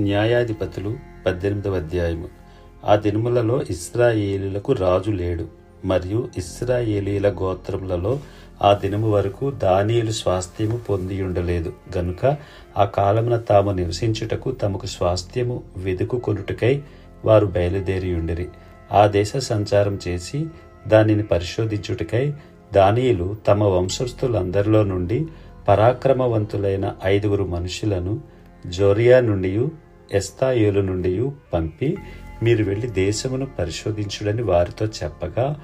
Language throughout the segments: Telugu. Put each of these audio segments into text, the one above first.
న్యాయాధిపతులు పద్దెనిమిదవ అధ్యాయము. ఆ దినములలో ఇస్రాయేలీలకు రాజు లేడు. మరియు ఇస్రాయేలీల గోత్రములలో ఆ దినము వరకు దానియులు స్వాస్థ్యము పొంది ఉండలేదు గనుక ఆ కాలమున తాము నివసించుటకు తమకు స్వాస్థ్యము వెదుకుకొనుటకై వారు బయలుదేరి ఉండిరి ఆ దేశ సంచారం చేసి దానిని పరిశోధించుటకై దానియులు తమ వంశస్థులందరిలో నుండి పరాక్రమవంతులైన ఐదుగురు మనుషులను జోరియా నుండి ఎస్తాయోలు నుండి పంపి మీరు వెళ్ళి దేశమును పరిశోధించుడని వారితో చెప్పగా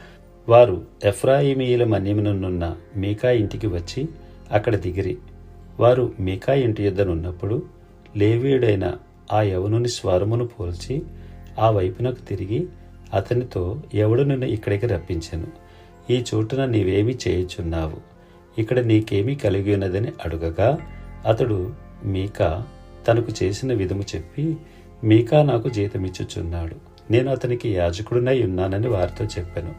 వారు ఎఫ్రాయిమీయుల మన్యమునున్న మీకా ఇంటికి వచ్చి అక్కడ దిగిరి. వారు మీకా ఇంటి యొద్దనున్నప్పుడు లేవీయుడైన ఆ యవనుని స్వరమును పోల్చి ఆ వైపునకు తిరిగి అతనితో ఎవడు నిన్ను ఇక్కడికి రప్పించెను? ఈ చోటున నీవేమి చేయుచున్నావు? ఇక్కడ నీకేమీ కలిగి ఉన్నదని అడుగగా అతడు మీకా తనకు చేసిన విధము చెప్పి మీకా నాకు జీతమిచ్చుచున్నాడు. నేను అతనికి యాజకుడినై ఉన్నానని వారితో చెప్పాను.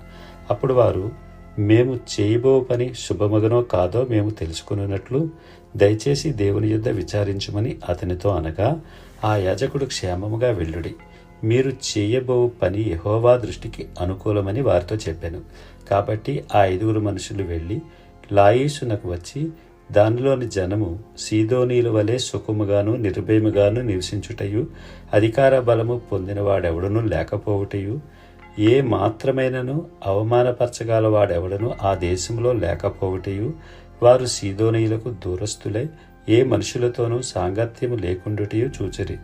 అప్పుడు వారు మేము చేయబో పని శుభమగనో కాదో మేము తెలుసుకున్నట్లు దయచేసి దేవుని యుద్ధ విచారించమని అతనితో అనగా ఆ యాజకుడు క్షేమముగా వెళ్ళుడి. మీరు చేయబో పని యహోవా దృష్టికి అనుకూలమని వారితో చెప్పాను. కాబట్టి ఆ ఐదుగురు మనుషులు వెళ్ళి లాయీసునకు వచ్చి దానిలోని జనము సీదోనీల వలె సుఖముగాను నిర్భయముగాను నివసించుటయు అధికార బలము పొందినవాడెవడను లేకపోవుటయు. ఏ మాత్రమైనను అవమానపరచగల వాడెవడను ఆ దేశంలో లేకపోవుటయు. వారు సీదోనీయులకు దూరస్తులై ఏ మనుషులతోనూ సాంగత్యము లేకుండుటయు చూచిరి.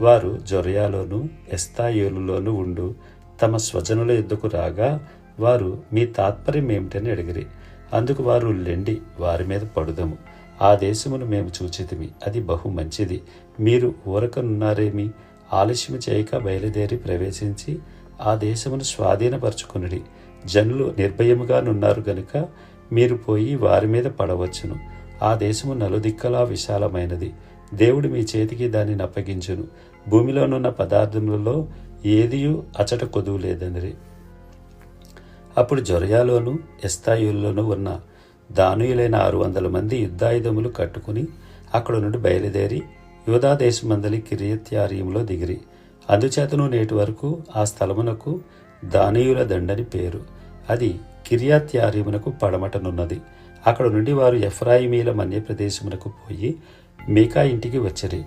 వారు జొరయాలోను ఎస్తాయోలులోను ఉండు. తమ స్వజనుల ఎద్దుకు రాగా వారు మీ తాత్పర్యం ఏమిటని అడిగిరి. అందుకు వారు లెండి వారి మీద పడుదము. ఆ దేశమును మేము చూచితిమి. అది బహు మంచిది. మీరు ఊరకనున్నారేమి? ఆలస్యము చేయక బయలుదేరి ప్రవేశించి ఆ దేశమును స్వాధీనపరచుకునుడి. జనులు నిర్భయముగా నున్నారు గనుక మీరు పోయి వారి మీద పడవచ్చును. ఆ దేశము నలుదిక్కలా విశాలమైనది. దేవుడు మీ చేతికి దానిని అప్పగించును భూమిలోనున్న పదార్థములలో ఏదియూ అచట కొదువు లేదనిరి. అప్పుడు జొరయాలోను ఎస్తాయుల్లోనూ ఉన్న దానుయులైన ఆరు వందల మంది యుద్ధాయుధములు కట్టుకుని అక్కడ నుండి బయలుదేరి యోధా దేశమందలి కిరియత్యారీయంలో దిగిరి. అందుచేతను నేటి వరకు ఆ స్థలమునకు దానియుల దండని పేరు. అది కిర్యాత్యారీమునకు పడమటనున్నది. అక్కడ నుండి వారు ఎఫ్రాయిమీల మన్య ప్రదేశమునకు పోయి మీకా ఇంటికి వచ్చిరి.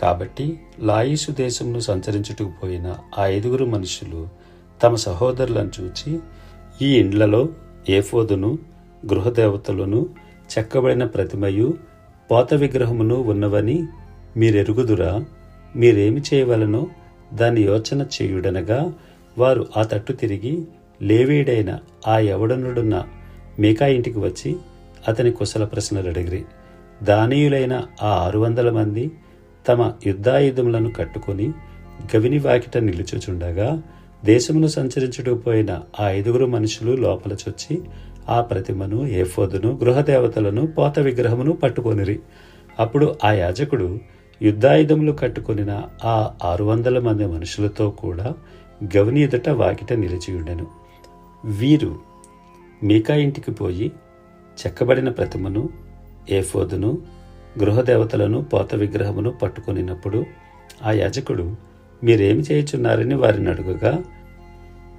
కాబట్టి లాయిసు దేశమును సంచరించుటకు పోయిన ఆ ఐదుగురు మనుషులు తమ సహోదరులను చూచి ఈ ఇండ్లలో ఏఫోదును గృహదేవతలను చెక్కబడిన ప్రతిమయు పోత విగ్రహమును ఉన్నవని మీరెరుగుదురా? మీరేమి చేయవలనో దాన్ని యోచన చేయుడనగా వారు ఆ తట్టు తిరిగి లేవీడైన ఆ యవడనుడున్న మీకా ఇంటికి వచ్చి అతని కుశల ప్రశ్నలు అడిగిరి దానీయులైన ఆ ఆరు వందల మంది తమ యుద్ధాయుధములను కట్టుకొని గవిని వాకిట నిలుచుచుండగా దేశమును సంచరించుటూ పోయిన ఆ ఐదుగురు మనుషులు లోపల చొచ్చి ఆ ప్రతిమను ఏఫోదును గృహదేవతలను పోత విగ్రహమును పట్టుకొనిరి. అప్పుడు ఆ యాజకుడు యుద్ధాయుధములు కట్టుకొనిన ఆ ఆరు వందల మంది మనుషులతో కూడా గవిని ఎదుట వాకిట నిలిచియుండెను వీరు మీకా ఇంటికి పోయి చెక్కబడిన ప్రతిమను ఏఫోదును గృహదేవతలను పోత విగ్రహమును పట్టుకొనినప్పుడు ఆ యాజకుడు మీరేమి చేయుచున్నారని వారిని అడుగగా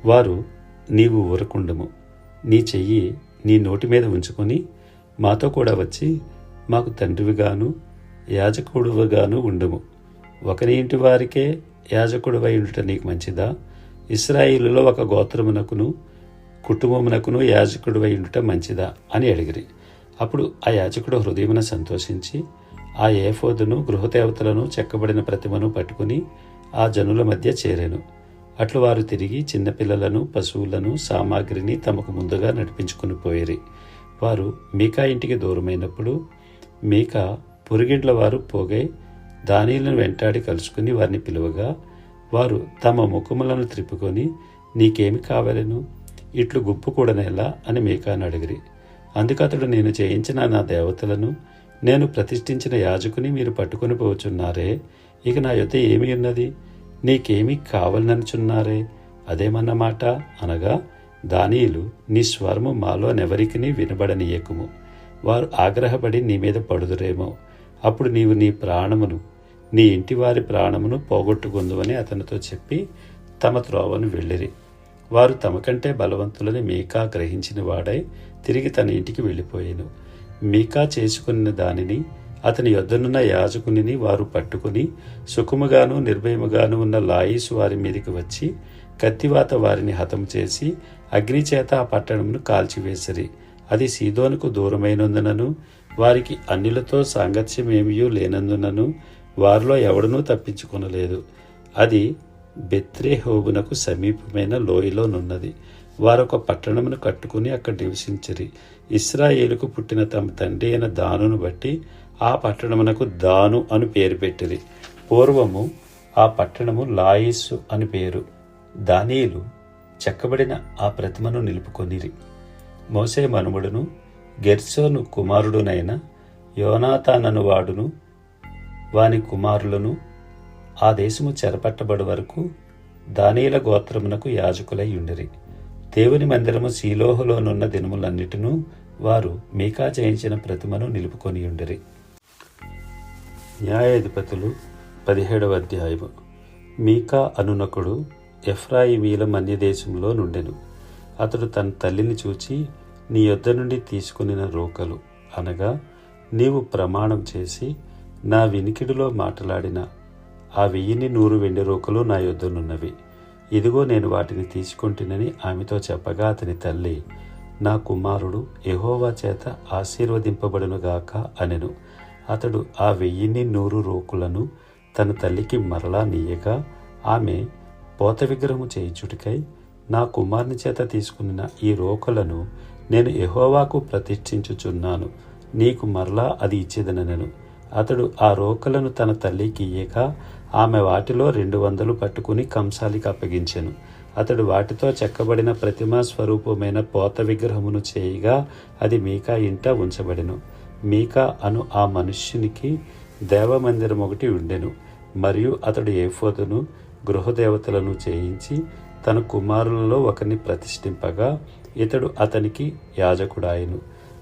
వారు నీవు ఊరకుండము. నీ చెయ్యి నీ నోటి మీద ఉంచుకొని మాతో కూడా వచ్చి మాకు తండ్రివిగాను యాజకుడువుగాను ఉండుము. ఒకరి ఇంటి వారికే యాజకుడువై ఉండుట నీకు మంచిదా? ఇస్రాయిలులో ఒక గోత్రమునకును కుటుంబమునకును యాజకుడువై ఉండుట మంచిదా? అని అడిగిరి. అప్పుడు ఆ యాజకుడు హృదయమున సంతోషించి ఆ ఏఫోదును గృహదేవతలను చెక్కబడిన ప్రతిమను పట్టుకుని ఆ జనుల మధ్య చేరాను. అట్లు వారు తిరిగి చిన్నపిల్లలను పశువులను సామాగ్రిని తమకు ముందుగా నడిపించుకుని పోయిరి. వారు మీకా ఇంటికి దూరమైనప్పుడు మీకా పొరుగింట్ల వారు పోగై దానిలను వెంటాడి కలుసుకుని వారిని పిలువగా వారు తమ ముఖములను త్రిప్పుకొని నీకేమి కావాలను? ఇట్లు గుప్పు కూడనేలా? అని మీకాను అడిగిరి. అందుకతడు నేను చేయించిన నా దేవతలను నేను ప్రతిష్ఠించిన యాజకుని మీరు పట్టుకొని పోచున్నారే ఇక నా యొద్ద ఏమి ఉన్నది? నీకేమి కావాలననుచున్నారే అదేమన్నమాట? అనగా దానీలు నీ స్వరము మాలో నెవరికి వినబడనీయకుము. వారు ఆగ్రహపడి నీ మీద పడుదురేమో. అప్పుడు నీవు నీ ప్రాణమును నీ ఇంటి వారి ప్రాణమును పోగొట్టుకుందువని అతనితో చెప్పి తమ త్రోవను వెళ్ళిరి. వారు తమకంటే బలవంతులని మీకా గ్రహించిన వాడై తిరిగి తన ఇంటికి వెళ్ళిపోయాను. మీకా చేసుకున్న దానిని అతని యొద్దనున్న యాజకునిని వారు పట్టుకుని సుఖముగాను నిర్భయముగాను ఉన్న లాయిసు వారి మీదకి వచ్చి కత్తివాత వారిని హతం చేసి అగ్ని చేత ఆ పట్టణమును కాల్చివేసిరి. అది సీదోనుకు దూరమైనందునను వారికి అన్యులతో సాంగత్యమేమియూ లేనందునను వారిలో ఎవడనూ తప్పించుకొనలేదు. అది బెత్రేహోబునకు సమీపమైన లోయలోనున్నది వారొక పట్టణమును కట్టుకుని అక్కడ నివసించిరి. ఇస్రాయేలుకు పుట్టిన తమ తండ్రి అయిన దానును బట్టి ఆ పట్టణమునకు దాను అని పేరు పెట్టిరి. పూర్వము ఆ పట్టణము లాయిస్సు అని పేరు. దానియులు చెక్కబడిన ఆ ప్రతిమను నిలుపుకొనిరి. మోసే మనుమడును గెర్సోను కుమారుడునైన యోనాతానను వాడును. వాని కుమారులను ఆ దేశము చెరపట్టబడి వరకు దానీల గోత్రమునకు యాజకులై ఉండిరి దేవుని మందిరము శీలోహులోనున్న దినములన్నిటినూ వారు మీకా చేయించిన ప్రతిమను నిలుపుకొని ఉండిరి న్యాయాధిపతులు పదిహేడవ అధ్యాయము. మీకా అనునకుడు ఎఫ్రాయిమీల మన్యదేశంలో నుండెను. అతడు తన తల్లిని చూచి నీ యొద్ద నుండి తీసుకునిన రోకలు అనగా నీవు ప్రమాణం చేసి నా వినికిడిలో మాట్లాడిన ఆ వెయ్యిని నూరు వెండి రోకలు నా యొద్దనున్నవి ఇదిగో నేను వాటిని తీసుకుంటునని ఆమెతో చెప్పగా అతని తల్లి నా కుమారుడు ఎహోవా చేత ఆశీర్వదింపబడునుగాక అనెను. అతడు ఆ వెయ్యిన్ని నూరు రోకులను తన తల్లికి మరలా నీయగా ఆమె పోత విగ్రహము చేయించుటికై నా కుమారుని చేత తీసుకున్న ఈ రోకలను నేను ఎహోవాకు ప్రతిష్ఠించుచున్నాను. నీకు మరలా అది ఇచ్చేదనను అతడు ఆ రోకలను తన తల్లికి ఇయ్యక ఆమె వాటిలో రెండు వందలు పట్టుకుని కంసాలికి అప్పగించెను. అతడు వాటితో చెక్కబడిన ప్రతిమా స్వరూపమైన పోత విగ్రహమును చేయగా అది మీకా ఇంట ఉంచబడెను. మీకా అను ఆ మనుష్యునికి దేవమందిరం ఒకటి ఉండెను. మరియు అతడు ఏఫోదును గృహదేవతలను చేయించి తన కుమారులలో ఒకరిని ప్రతిష్ఠింపగా ఇతడు అతనికి యాజకుడాయను.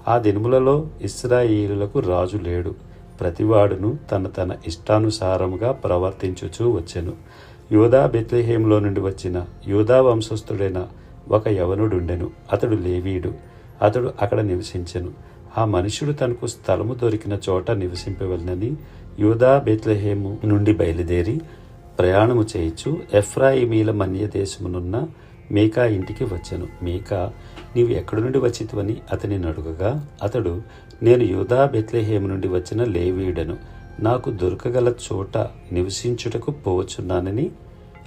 ఆ దినములలో ఇస్రాయేలులకు రాజు లేడు. ప్రతివాడును తన తన ఇష్టానుసారముగా ప్రవర్తించుచూ వచ్చెను. యూదా బెత్లెహేంలో నుండి వచ్చిన యూదా వంశస్థుడైన ఒక యవనుడుండెను. అతడు లేవీడు అతడు అక్కడ నివసించెను. ఆ మనుషుడు తనకు స్థలము దొరికిన చోట నివసింపవలనని యూదా బెత్లహేము నుండి బయలుదేరి ప్రయాణము చేయొచ్చు ఎఫ్రాయిమీల మన్య దేశమునున్న మేకా ఇంటికి వచ్చాను. మేకా నీవు ఎక్కడి నుండి వచ్చితివని అతని అడుగగా అతడు నేను యూదా బెత్లహేము నుండి వచ్చిన లేవీయుడను. నాకు దొరకగల చోట నివసించుటకు పోవచ్చున్నానని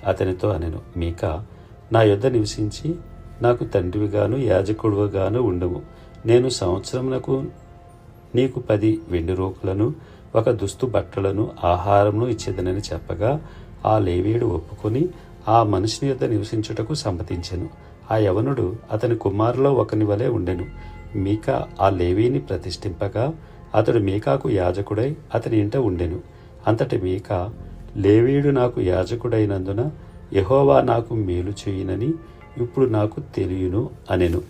అతనితో అనెను. మీకా నా యొద్ద నివసించి నాకు తండ్రివిగాను యాజకుడుగాను ఉండము నేను సంవత్సరమునకు నీకు పది వెండి రోకులను ఒక దుస్తు బట్టలను ఆహారమును ఇచ్చేదనని చెప్పగా ఆ లేవీయుడు ఒప్పుకొని ఆ మనిషిని యొద్ద నివసించుటకు సమ్మతించెను. ఆ యవనుడు అతని కుమారులో ఒకని వలె ఉండెను. మీకా ఆ లేవీని ప్రతిష్ఠింపగా అతడు మీకాకు యాజకుడై అతని ఇంట ఉండెను. అంతటి మీకా లేవీయుడు నాకు యాజకుడైనందున యహోవా నాకు మేలు చేయునని ఇప్పుడు నాకు తెలియను అనెను.